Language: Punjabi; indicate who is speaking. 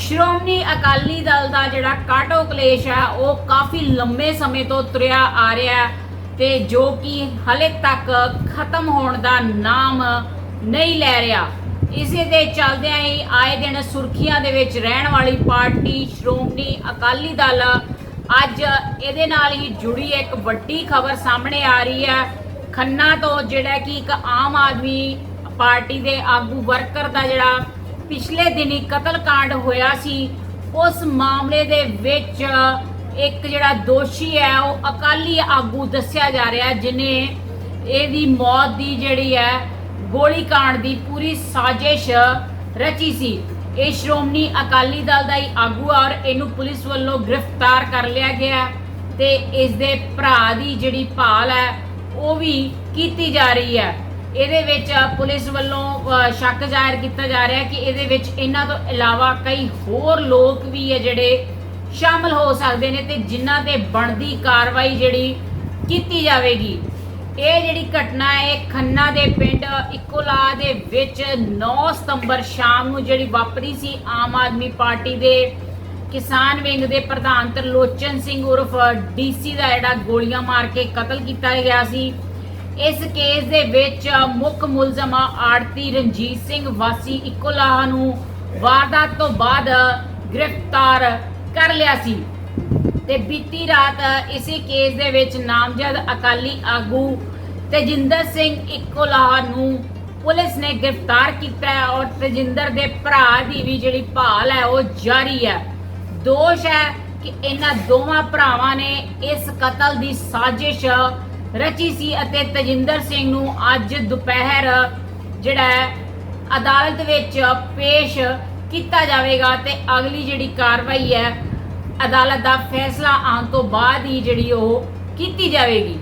Speaker 1: ਸ਼੍ਰੋਮਣੀ ਅਕਾਲੀ ਦਲ ਦਾ ਜਿਹੜਾ ਕਾਟੋ ਕਲੇਸ਼ ਹੈ, ਉਹ ਕਾਫੀ ਲੰਬੇ ਸਮੇਂ ਤੋਂ ਤੁਰਿਆ ਆ ਰਿਹਾ ਹੈ ਤੇ ਜੋ ਕਿ ਹਲੇ ਤੱਕ ਖਤਮ ਹੋਣ ਦਾ ਨਾਮ ਨਹੀਂ ਲੈ ਰਿਹਾ। ਇਸੇ ਦੇ ਚੱਲਦਿਆਂ ਹੀ ਆਏ ਦਿਨ ਸੁਰਖੀਆਂ ਦੇ ਵਿੱਚ ਰਹਿਣ ਵਾਲੀ ਪਾਰਟੀ ਸ਼੍ਰੋਮਣੀ ਅਕਾਲੀ ਦਲ ਅੱਜ ਇਹਦੇ ਨਾਲ ਹੀ ਜੁੜੀ ਇੱਕ ਵੱਡੀ ਖਬਰ ਸਾਹਮਣੇ ਆ ਰਹੀ ਹੈ। ਖੰਨਾ ਤੋਂ ਜਿਹੜਾ ਕਿ ਇੱਕ ਆਮ ਆਦਮੀ ਪਾਰਟੀ ਦੇ ਆਗੂ ਵਰਕਰ ਦਾ ਜਿਹੜਾ ਪਿਛਲੇ ਦਿਨੀ ਕਤਲ ਕਾਂਡ ਹੋਇਆ ਸੀ। ਉਸ ਮਾਮਲੇ ਦੇ ਵਿੱਚ ਇੱਕ ਜਿਹੜਾ ਦੋਸ਼ੀ ਹੈ, ਉਹ ਅਕਾਲੀ ਆਗੂ ਦੱਸਿਆ ਜਾ ਰਿਹਾ ਜਿਨੇ ਇਹਦੀ ਮੌਤ ਦੀ ਜਿਹੜੀ ਹੈ, ਗੋਲੀ ਕਾਂਡ ਦੀ ਪੂਰੀ ਸਾਜ਼ਿਸ਼ ਰਚੀ ਸੀ। ਇਹ ਸ਼੍ਰੋਮਣੀ ਅਕਾਲੀ ਦਲ ਦਾ ਹੀ ਆਗੂ ਔਰ ਇਹਨੂੰ ਪੁਲਿਸ ਵੱਲੋਂ ਗ੍ਰਿਫਤਾਰ ਕਰ ਲਿਆ ਗਿਆ ਤੇ ਇਸ ਦੇ ਭਰਾ ਦੀ ਜਿਹੜੀ ਭਾਲ ਹੈ, ਉਹ ਵੀ ਕੀਤੀ ਜਾ ਰਹੀ ਹੈ। ਇਹਦੇ ਵਿੱਚ ਪੁਲਿਸ ਵੱਲੋਂ ਸ਼ੱਕ ਜ਼ਾਹਿਰ ਕੀਤਾ ਜਾ ਰਿਹਾ ਕਿ ਇਹਦੇ ਵਿੱਚ ਇਹਨਾਂ ਤੋਂ ਇਲਾਵਾ ਕਈ ਹੋਰ ਲੋਕ ਵੀ ਹੈ ਜਿਹੜੇ ਸ਼ਾਮਲ ਹੋ ਸਕਦੇ ਨੇ ਤੇ ਜਿਨ੍ਹਾਂ ਤੇ ਬਣਦੀ ਕਾਰਵਾਈ ਜਿਹੜੀ ਕੀਤੀ ਜਾਵੇਗੀ। ਇਹ ਜਿਹੜੀ ਘਟਨਾ ਹੈ, ਇਹ ਖੰਨਾ ਦੇ ਪਿੰਡ ਇਕੋਲਾ ਦੇ ਵਿੱਚ 9 ਸਤੰਬਰ ਸ਼ਾਮ ਨੂੰ ਜਿਹੜੀ ਵਾਪਰੀ ਸੀ, ਆਮ ਆਦਮੀ ਪਾਰਟੀ ਦੇ ਕਿਸਾਨ ਵਿੰਗ ਦੇ ਪ੍ਰਧਾਨ ਤਰਲੋਚਨ ਸਿੰਘ ਉਰਫ ਡੀਸੀ ਦਾ ਜਿਹੜਾ ਗੋਲੀਆਂ ਮਾਰ ਕੇ ਕਤਲ ਕੀਤਾ ਗਿਆ ਸੀ। ਇਸ ਕੇਸ ਦੇ ਵਿੱਚ ਮੁੱਖ ਮੁਲਜ਼ਮ ਆੜਤੀ ਰਣਜੀਤ ਸਿੰਘ ਵਾਸੀ ਇਕੋਲਾਹ ਨੂੰ ਵਾਰਦਾਤ ਤੋਂ ਬਾਅਦ ਗ੍ਰਿਫਤਾਰ ਕਰ ਲਿਆ ਸੀ। ਤੇ ਬੀਤੀ ਰਾਤ ਇਸੇ ਕੇਸ ਦੇ ਵਿੱਚ ਨਾਮਜ਼ਦ ਅਕਾਲੀ ਆਗੂ ਤੇਜਿੰਦਰ ਸਿੰਘ ਇਕੋਲਾਹ ਨੂੰ ਪੁਲਿਸ ਨੇ ਗ੍ਰਿਫਤਾਰ ਕੀਤਾ ਹੈ ਔਰ ਤੇਜਿੰਦਰ ਦੇ ਭਰਾ ਦੀ ਵੀ ਜਿਹੜੀ ਭਾਲ ਹੈ ਉਹ ਜਾਰੀ ਹੈ। ਦੋਸ਼ ਹੈ ਕਿ ਇਹਨਾਂ ਦੋਵਾਂ ਭਰਾਵਾਂ ਨੇ ਇਸ ਕਤਲ ਦੀ ਸਾਜ਼ਿਸ਼ ਰਚੀ ਸੀ ਅਤੇ ਤਜਿੰਦਰ ਸਿੰਘ ਨੂੰ ਅੱਜ ਦੁਪਹਿਰ ਜਿਹੜਾ ਅਦਾਲਤ ਵਿੱਚ ਪੇਸ਼ ਕੀਤਾ ਜਾਵੇਗਾ ਤੇ ਅਗਲੀ ਜਿਹੜੀ ਕਾਰਵਾਈ ਹੈ, ਅਦਾਲਤ ਦਾ ਫੈਸਲਾ ਆਉਣ ਤੋਂ ਬਾਅਦ ਹੀ ਜਿਹੜੀ ਉਹ ਕੀਤੀ ਜਾਵੇਗੀ।